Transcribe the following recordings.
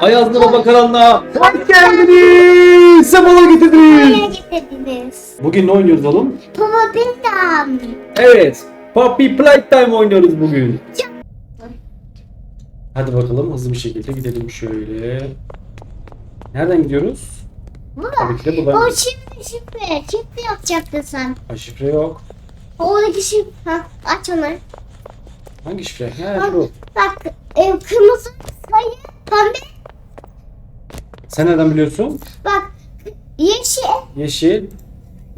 Ayazlı Baba kanalına hoş geldiniz. Sefalar getirdiniz. Nereye getirdiniz? Bugün ne oynuyoruz oğlum? Papa Pintam. Evet. Puppy Playtime oynuyoruz bugün. Hadi bakalım hızlı bir şekilde gidelim şöyle. Nereden gidiyoruz? Bu Tabii ki de buradan. O şifre şifre. Şifre yapacaktın sen. Ha, şifre yok. Oradaki şifre. Ha, aç onu. Hangi şifre? Ha Bak, şu. bak e, kırmızı sayı pembe. Sen nereden biliyorsun? Bak yeşil Yeşil.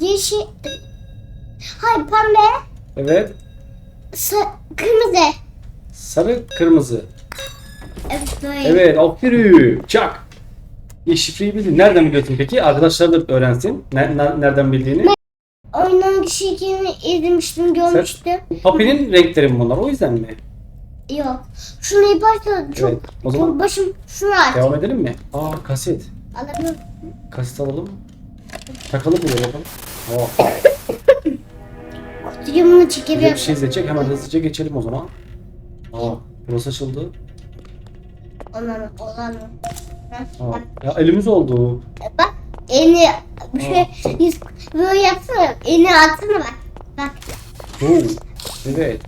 yeşil. Hayır pembe. Evet. Sa- kırmızı. Sarı, kırmızı. Evet böyle. Evet, aferin. Çak. Ya şifreyi bildin. Nereden biliyorsun peki? Arkadaşlar da öğrensin. Ne- ne- nereden bildiğini. Oyunun kişiliğini izlemiştim görmüştüm. Puppy'nin renkleri mi bunlar? O yüzden mi? Yok. Şunu yaparsan çok, Evet. O zaman başım aç. devam edelim mi? Aa kaset. Alabilir Kaset alalım. Takalım buraya bakalım. Aa, Kutucuğumu bize bir çekebilirim. şey izleyecek. Hemen hızlıca geçelim o zaman. Aa, burası açıldı. Olan olan. Aa, ya elimiz oldu. Bak elini şey yüz böyle yapsana. Elini atsana bak. Bak Oo, evet.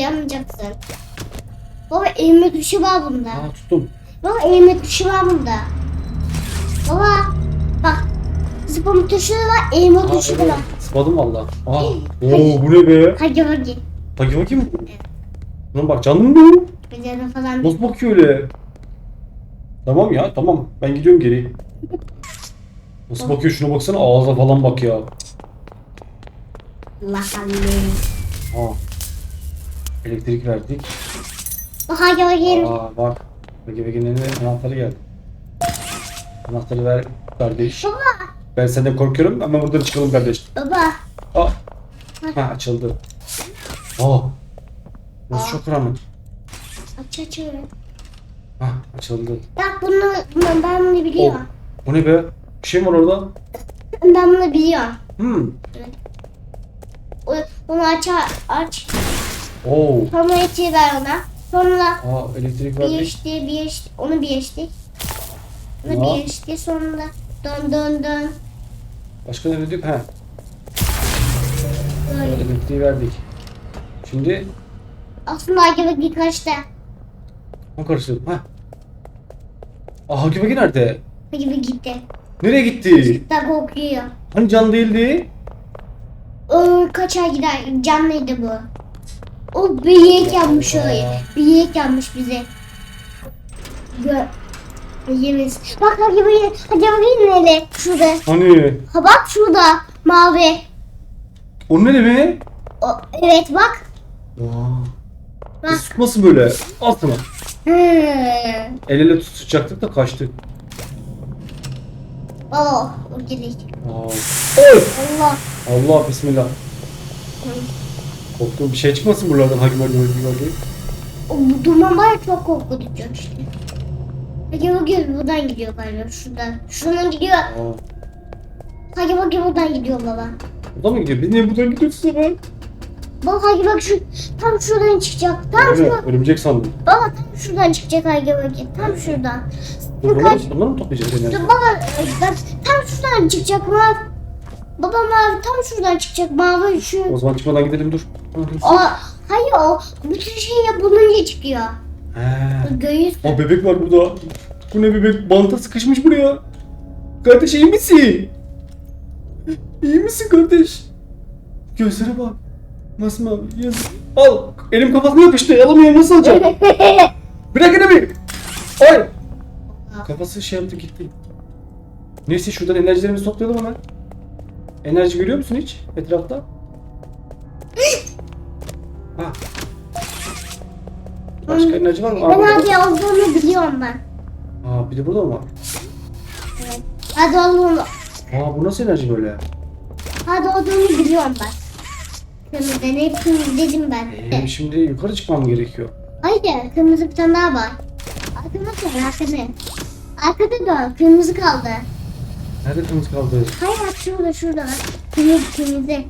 Yapmayacaksın. Baba elime tuşu var bunda. Aa, tuttum. Baba elime tuşu var bunda. Baba bak. Zıpama tuşu var, elime Aa, tuşu evet. var. Sıvadım valla. Aa, oo, bu ne be? Hadi hadi. Bakayım bakayım. Lan bak canım bu. Üzerine falan. Nasıl bakıyor öyle? Tamam ya tamam. Ben gidiyorum geri. Nasıl bakıyor şuna baksana ağza falan bak ya. Allah Allah. Aa. Elektrik verdik. Hadi hadi. Aa bak. Bege Bege'nin anahtarı geldi. Anahtarı ver kardeş. Baba. Ben senden korkuyorum ama buradan çıkalım kardeş. Baba. Aa. Ha açıldı. Aa. Nasıl Aa. çok karanlık. Aç aç öyle. Ha açıldı. Bak bunu ben, ben bunu Oh. biliyorum. Bu ne be? Bir şey mi var orada? Ben bunu biliyorum. Hmm. O- Onu aç aç. Oo. Sonra eti ver ona. Sonra Aa elektrik bir içti, bir içti. Onu bir içti. Onu Ya. bir içti. Sonra dön dön dön. Başka ne dedik? Ha. Böyle. Elektriği verdik. Şimdi Aslında acaba bir kaçta? ne karıştırdım? Ha. Aa Hagi Bagi nerede? Gibi gitti. Nereye gitti? Da korkuyor. Hani can değildi? O kaçar gider. Canlıydı bu. O büyük yapmış öyle. Büyük yapmış bize. Gö Yemiz. Bak hadi buraya. Hadi buraya nereye? Şurada. Hani? Ha bak şurada. Mavi. O ne demek? O, evet bak. Aa. Bak. Tutmasın böyle. Altına. Hmm. El ele tutacaktık da kaçtık. Oh, o. Aa. Oy! Allah. Allah bismillah. Korktuğum bir şey çıkmasın buralardan Bagi Hagi Bagi. O bu duman var ya çok korkutucu işte. Hadi bakayım buradan gidiyor galiba şuradan. Şuradan gidiyor. Aa. Hadi bakayım buradan gidiyor baba. Buradan mı gidiyor? Biz niye buradan gidiyoruz hemen? Baba hadi bak şu tam şuradan çıkacak. Tam Öyle şuradan. Örümcek sandım. Baba tam şuradan çıkacak hadi bakayım. Tam şuradan. Bunları, bunları mı toplayacağız Dur baba bak tam şuradan çıkacak mavi. Baba mavi tam şuradan çıkacak mavi şu. O zaman çıkmadan gidelim dur. O hayır o bütün şey ya bulunca çıkıyor. He. Göğüs. Aa bebek var burada. Bu ne bebek? Banta sıkışmış buraya. Kardeş iyi misin? İyi misin kardeş? Gözlere bak. Masmavi yazık. Al. Elim kafasına yapıştı. Alamıyorum nasıl alacağım? Bırak elimi. Ay. Kafası şey yaptı gitti. Neyse şuradan enerjilerimizi toplayalım hemen. Enerji görüyor musun hiç etrafta? ha. Başka enerji var mı? Aa, Ben burada. abi olduğunu biliyorum ben. Aa bir de burada mı var? Evet. Hadi olduğunu, Aa bu nasıl enerji böyle? hadi olduğunu biliyorum ben. Kırmızı hepsini dedim ben. Ee, şimdi yukarı çıkmam gerekiyor. Haydi kırmızı bir tane daha var. Arkada var arkada. Arkada da kırmızı kaldı. Nerede kırmızı kaldı? Hayır bak şurada şurada bak. Kırmızı kırmızı.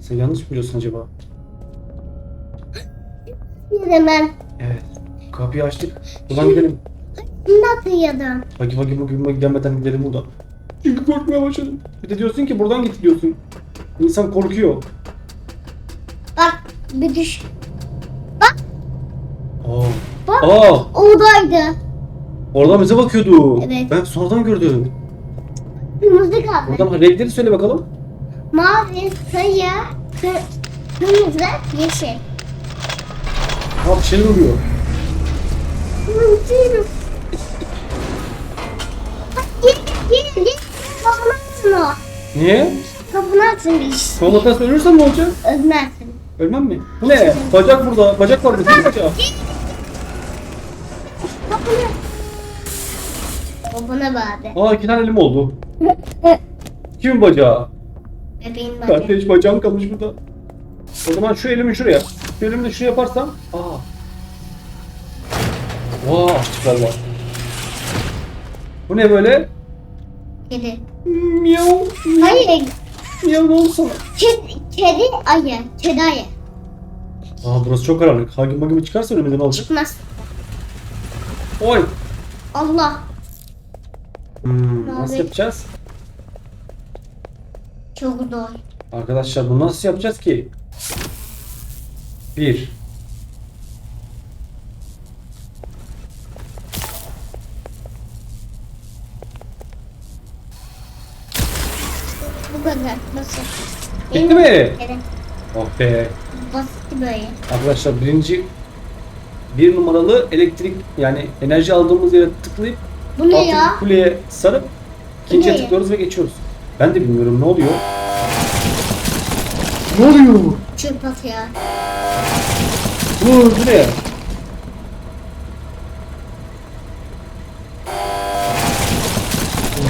Sen yanlış mı biliyorsun acaba? Bir de ben Evet. Kapıyı açtık. Buradan gidelim. Şimdi atıyordum. Bagi bagi bagi bagi gelmeden gidelim buradan. Çünkü korkmaya başladım. Bir de diyorsun ki buradan git diyorsun. İnsan korkuyor. Bak bir düş. Aa. Bak. Aa. Oradaydı. Oradan bize bakıyordu. Evet. Ben sonradan gördüm. Kırmızı kaldı. Buradan renkleri söyle bakalım. Mavi, sayı, kır, kırmızı, yeşil. Ha bir şeyler oluyor. Kırmızı. Gelin, gelin, gelin. Kapını açsın o. Niye? Kapını açsın bir iş. Son atas ölürsem ne olacak? Ölmezsin. Ölmem mi? Bu ne? Bacak burada. Bacak var burada. Bacak. Kapını. Kapına bağlı. Aa iki tane elim oldu. Kimin bacağı? Bebeğin bacağı. Kardeş bacağım kalmış burada. O zaman şu elimi şuraya. Şu elimi de şuraya yaparsam. Aa. Vaa açtık galiba. Bu ne böyle? Kedi. Miyav. Hayır, Miyav ne oldu sana? kedi, kedi ayı. Kedi ayı. Aa burası çok karanlık. Hagim magimi çıkarsa önümüzden alacak. Çıkmaz. Oy. Allah. Hmm, nasıl Abi. yapacağız? Çok zor. Arkadaşlar bunu nasıl yapacağız ki? Bir. Bu kadar. Basit. Bitti mi? Evet. Oh be. Basit böyle. Arkadaşlar birinci bir numaralı elektrik yani enerji aldığımız yere tıklayıp Bu ne alttaki ya? kuleye sarıp ikinciye Ne? tıklıyoruz ve geçiyoruz. Ben de bilmiyorum ne oluyor. Ne oluyor? Çöp atıyor. Bu, bu ne?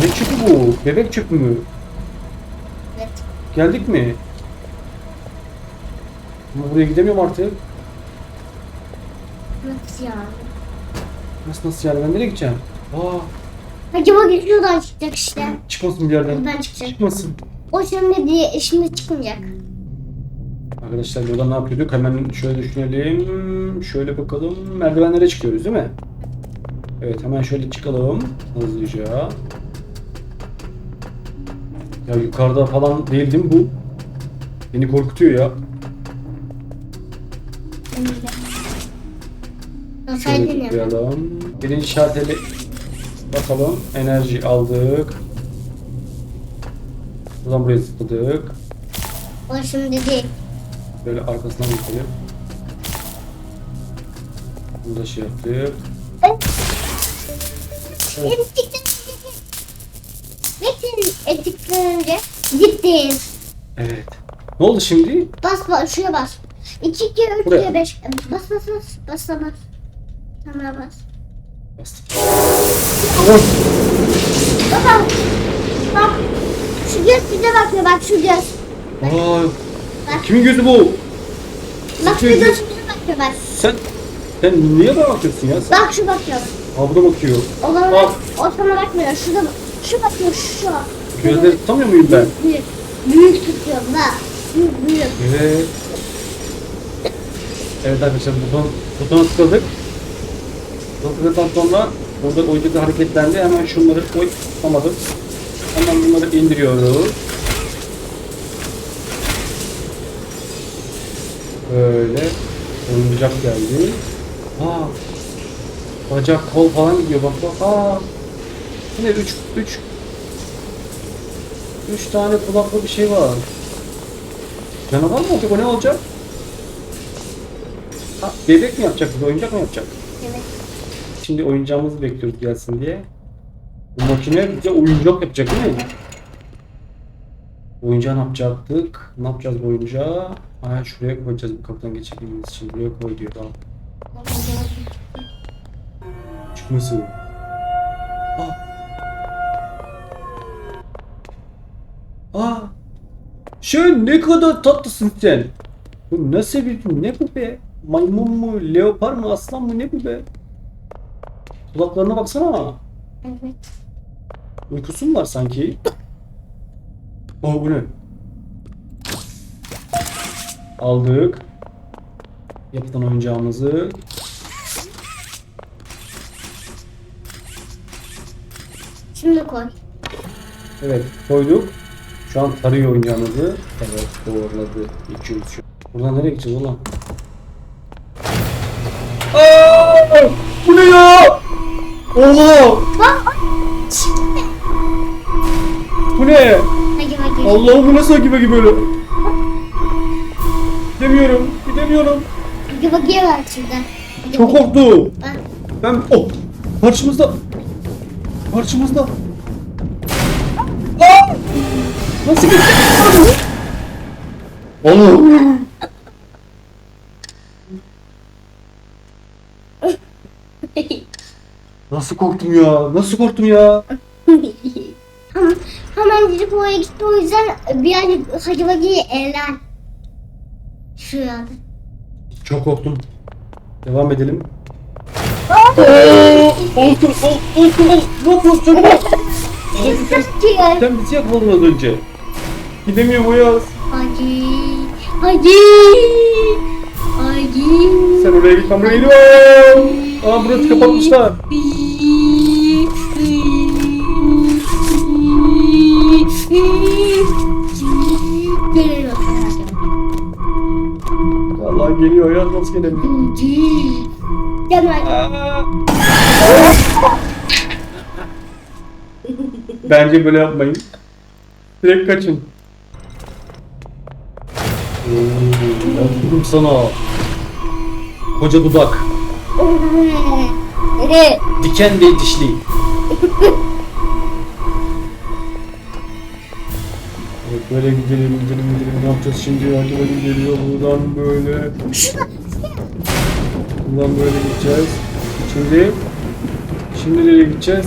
Ne çöpü bu? Bebek çöpü mü? Evet. Geldik mi? Ama buraya gidemiyorum artık. Nasıl ya? Nasıl nasıl yani ben nereye gideceğim? Aa, Acaba şuradan çıkacak işte. çıkmasın bir yerden. Buradan çıkacak. Çıkmasın. O şimdi diye şimdi çıkmayacak. Arkadaşlar burada ne yapıyorduk? Hemen şöyle düşünelim. Şöyle bakalım. Merdivenlere çıkıyoruz değil mi? Evet hemen şöyle çıkalım. Hızlıca. Ya yukarıda falan değil değil mi bu? Beni korkutuyor ya. Nasıl Şöyle ya? tıklayalım. Birinci şarteli bakalım. Enerji aldık. Buradan buraya tıkladık. O şimdi değil. Böyle arkasından geçelim. Bunu da şey yaptık. Evet. Metin ettikten önce gittin. Evet. Ne oldu şimdi? Bas bas şuraya bas. 2 2 3 Buraya. 5 bas bas bas bas bas. Tamam bas. Baba. Bak. Şu göz bize bakıyor bak şu göz. Aa, kimin gözü bu? Bak şu Göz- bize bakıyor bak. Sen sen niye bana bakıyorsun ya? Sen, Bak şu bakıyor. Aa, bu da bakıyor. O bana Bak. o sana bakmıyor. Şurada bak. Şu bakıyor şu. Gözleri tutamıyor muyum ben? Büyük. Büyük tutuyor bak. Büyük büyük. Evet. Evet arkadaşlar buton, butona tıkladık. Butona tıkladıktan sonra burada oyuncak hareketlendi. Hemen şunları koy tutamadık. Hemen bunları indiriyoruz. Böyle oyuncak geldi. Aa, bacak kol falan gidiyor bak bak. Aa, bu ne? Üç, üç, üç tane kulaklı bir şey var. Canavar mı olacak? O ne olacak? Ha, bebek mi yapacak? Oyuncak mı yapacak? Şimdi oyuncağımızı bekliyoruz gelsin diye. Bu makine bize oyuncak yapacak değil mi? Oyuncağı ne yapacaktık? Ne yapacağız bu oyuncağı? Ha, şuraya koyacağız bu kapıdan geçebilmemiz için. Buraya koy diyor tamam. Çıkması. Aa. Aa. Şöyle ne kadar tatlısın sen. Bu nasıl bir ne bu be? Maymun mu, leopar mı, aslan mı ne bu be? Kulaklarına baksana. Evet. Uykusu var sanki? Oh bu ne? Aldık. Yapılan oyuncağımızı. Şimdi koy. Evet koyduk. Şu an tarıyor oyuncağımızı. Evet doğruladı. 200. Buradan nereye gideceğiz ulan? Oha! Şimdi. Bu ne? Hadi hadi. Allah'ım bu nasıl gibi gibi böyle? Gidemiyorum, gidemiyorum. Hadi bakayım var şuradan. Hadi Çok bakayım. korktum. Bak. Ben oh karşımızda. Karşımızda. Aa! Nasıl gitti? Oğlum. Nasıl korktum ya? Nasıl korktum ya? Hemen, hemen gidip oraya gitti o yüzden birazcık hadi bakayım eller. Şurada. Çok korktum. Devam edelim. Aa! Olsun, olsun, olsun. Ne yapıyorsun? Sıkıyor. Sen bizi yakaladın az önce. Gidemiyorum o yaz. Hadi. Hadi. Hadi. Sen oraya git ben buraya gidiyorum. Aa burası kapatmışlar. Geliyor. Vallahi geliyor ya nasıl gelebilir? Bence böyle yapmayın. Direkt kaçın. Dedim sana. Koca dudak. Evet. Diken ve dişli. böyle gidelim gidelim gidelim. Ne yapacağız şimdi? Hadi geliyor buradan böyle. Buradan böyle gideceğiz. Şimdi Şimdi nereye gideceğiz?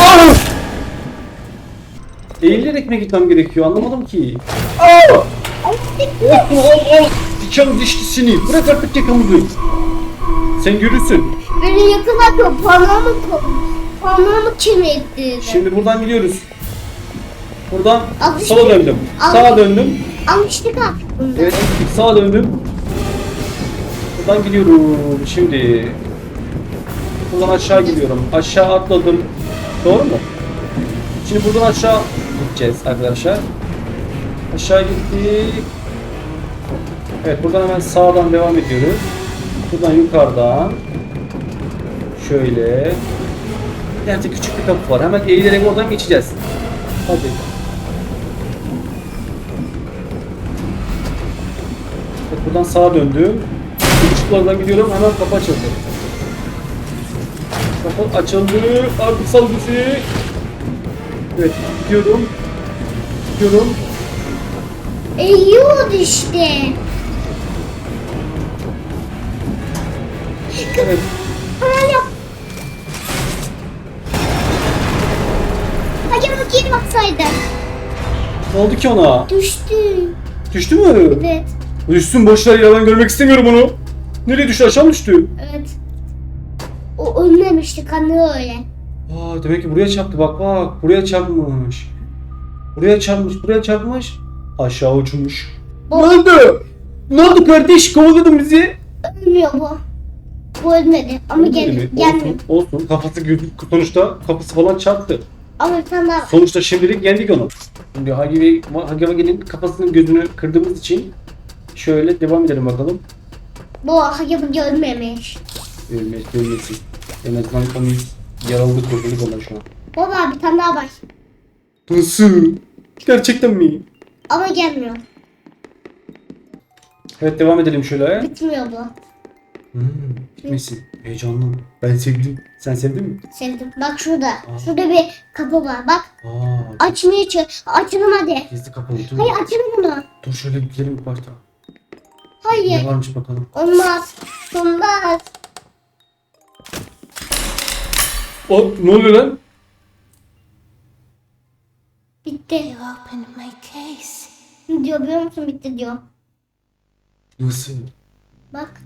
Ah! Eğilerek mi gitmem gerekiyor? Anlamadım ki. Aa! Oh, oh, oh! Diken dişlisini. Bırak artık yakamızı. Sen görürsün. Beni yakın akıyor. Parmağımı parmağımı kirletti. Şimdi buradan gidiyoruz. Buradan Abi sola döndüm. Abi- Sağa döndüm. Almıştık artık bunu. Evet, sağa döndüm. Buradan gidiyorum. Şimdi buradan aşağı gidiyorum. Aşağı atladım. Doğru mu? Şimdi buradan aşağı gideceğiz arkadaşlar. Aşağı gittik. Evet, buradan hemen sağdan devam ediyoruz. Buradan yukarıdan şöyle Gerçi küçük bir kapı var. Hemen eğilerek oradan geçeceğiz. Hadi. Buradan sağa döndüm. Işıklardan gidiyorum. Hemen kapı açıldı. Kapı açıldı. Artık sal bizi. Evet gidiyorum. Gidiyorum. Eğiyordu işte. Evet. Yap. Hadi bakayım baksaydı. Ne oldu ki ona? Düştü. Düştü mü? Evet. Düşsün boşver ya ben görmek istemiyorum onu. Nereye düştü? Aşağı mı düştü? Evet. O ölmemişti kanı öyle. Aa demek ki buraya çarptı. Bak bak buraya çarpmış. Buraya çarpmış, buraya çarpmış. Aşağı uçmuş. Ne Bu oldu? Ne oldu kardeş? Kovaladın bizi. ölmüyor bu. Bu ölmedi. Ama gel gelmiyor. Olsun, olsun. Kafası sonuçta kafası falan çarptı. Ama daha. Sonuçta şimdilik yendik onu. Şimdi Hagi ve Hagi Vagi'nin kafasının gözünü kırdığımız için şöyle devam edelim bakalım. Bu hakemi ölmemiş. Ölmez, ölmesin. En azından onu yaralı kurtulduk ondan şu an. Baba bir tane daha var. Nasıl? Gerçekten mi? Ama gelmiyor. Evet devam edelim şöyle. Bitmiyor bu. Hmm, bitmesin. Heyecanlı. Ben sevdim. Sen sevdin mi? Sevdim. Bak şurada. Şurada bir kapı var. Bak. Aa, Açmaya çalış. Açalım hadi. gizli kapalı. Dur. Hayır açalım bunu. Dur şöyle gidelim bir başta. Hayır. Ne varmış bakalım. Olmaz. Olmaz. O ne oluyor lan? Bitti. You opened my case. Diyor biliyor musun bitti diyor. Nasıl? Bak.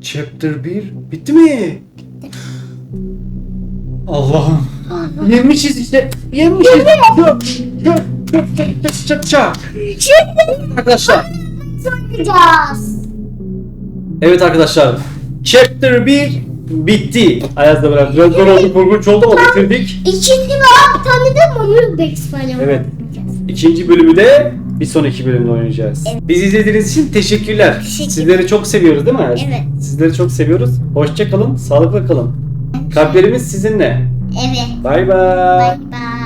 Chapter 1 bitti mi? Allah'ım. Yemişiz işte. Yemişiz. Çök, çök, çök. Şimdi Arkadaşlar. Oynayacağız. Evet arkadaşlar. Chapter 1 bitti. Ayaz'la beraber. Biraz zor oldu, korkunç oldu ama bitirdik. İkinci tane de Mamur Bex falan Evet. İkinci bölümü de bir sonraki bölümde oynayacağız. Evet. Bizi izlediğiniz için teşekkürler. Teşekkür. Sizleri çok seviyoruz değil mi? Evet. Sizleri çok seviyoruz. Hoşça kalın, sağlıkla kalın. Kalplerimiz sizinle. Evet. Bay bay. Bye bye.